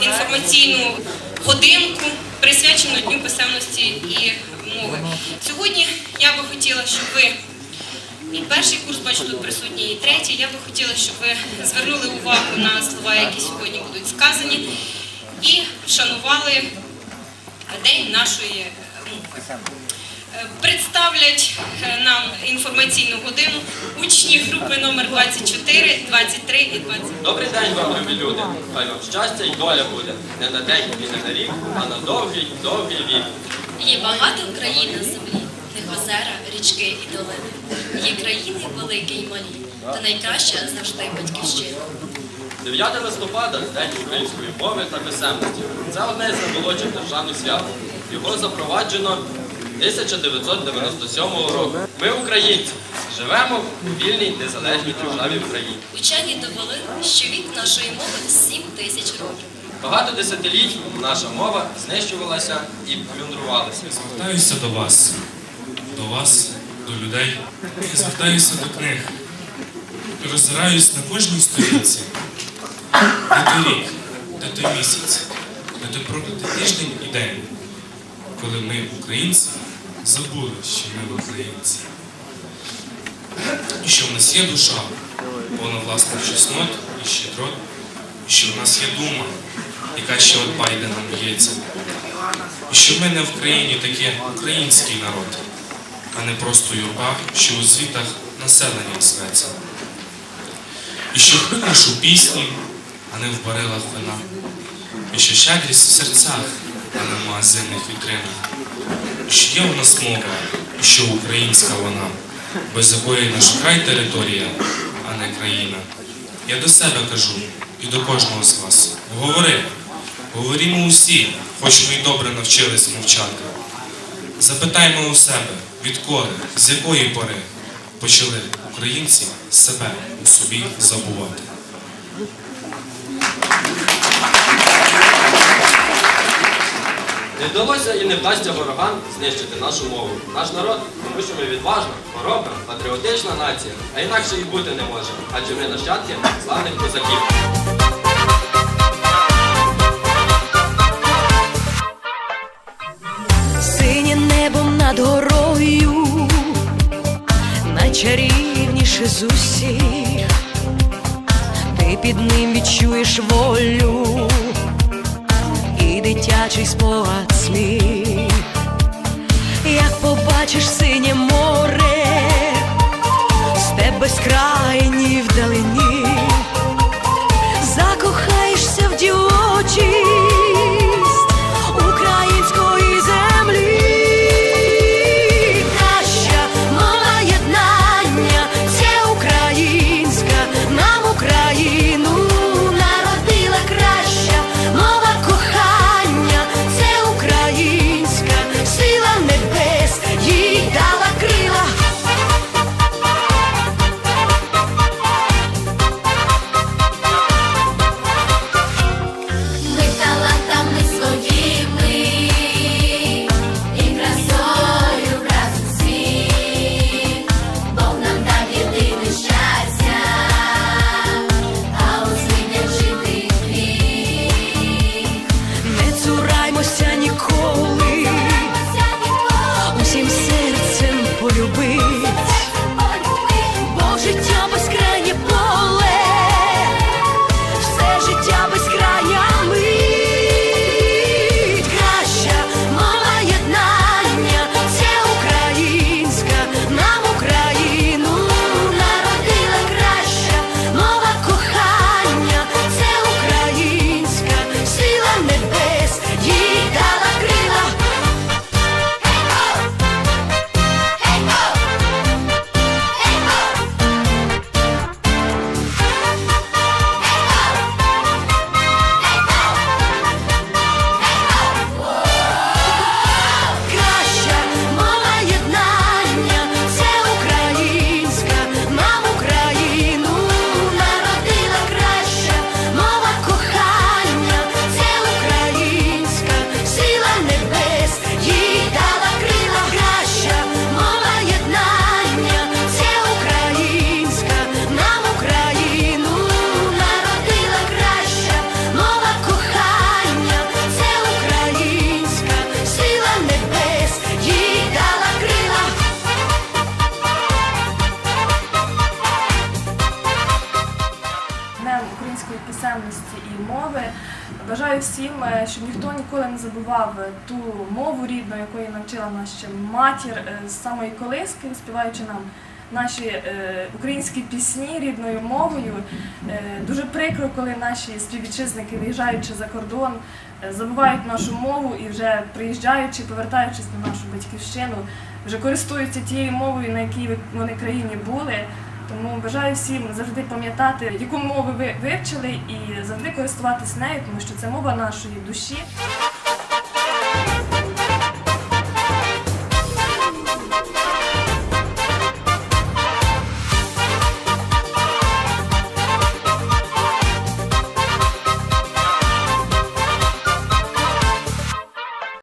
інформаційну годинку, присвячену Дню писемності і мови. Сьогодні я би хотіла, щоб ви і перший курс, бачу, тут присутній, і третій. Я би хотіла, щоб ви звернули увагу на слова, які сьогодні будуть сказані, і вшанували день нашої мови. Е, Представлять е, нам інформаційну годину учні групи номер 24, 23 і 20. Добрий день вам, любі люди. Хай вам щастя і доля буде. Не на день і не на рік, а на довгий, довгий вік. Є багато країн на землі, них озера, річки і долини. Є країни великі й малі, та найкраща завжди батьківщина. 9 листопада День української мови та писемності. Це одне з наймолодших державних свят. Його запроваджено 1997 року. Ми, українці, живемо у вільній незалежній державі Україні. Учені довели, що вік нашої мови 7 тисяч років. Багато десятиліть наша мова знищувалася і плюндрувалася. Звертаюся до вас, до вас, до людей. Я звертаюся до книг. Роззираюсь на кожній сторінці. Де той рік, де той місяць, де той проклятий тиждень і день, коли ми, українці, забули, що ми українці. І що в нас є душа, повна власних чеснот і щедрот, і що в нас є дума, яка ще от Байденом б'ється. І що ми не в країні таке український народ, а не просто юрба, що у звітах населення зветься. І що хвиль нашу пісні, а не в барилах вина. І що щедрість в серцях, а не в вітринах. Що є у нас мова, що українська вона, без якої наш край територія, а не країна. Я до себе кажу і до кожного з вас. Говори, говорімо усі, хоч ми й добре навчились мовчати. Запитаймо у себе, відколи, з якої пори почали українці себе у собі забувати. Не вдалося і не вдасться ворогам знищити нашу мову. Наш народ, тому що ми відважна, хоробра, патріотична нація, а інакше і бути не може, адже ми нащадки славних козаків. Синє небом над горою, найчарівніше з усіх, ти під ним відчуєш волю дитячий спогад сміх, як побачиш синє море, степ безкрайній вдалині, всім, е, щоб ніхто ніколи не забував е, ту мову рідну, якої навчила ще матір е, з самої колиски, співаючи нам наші українські пісні рідною мовою. Дуже прикро, коли наші співвітчизники, виїжджаючи за кордон, забувають нашу мову і вже приїжджаючи, повертаючись на нашу батьківщину, вже користуються тією мовою, на якій вони країні були. Тому бажаю всім завжди пам'ятати, яку мову ви вивчили, і завжди користуватись нею, тому що це мова нашої душі.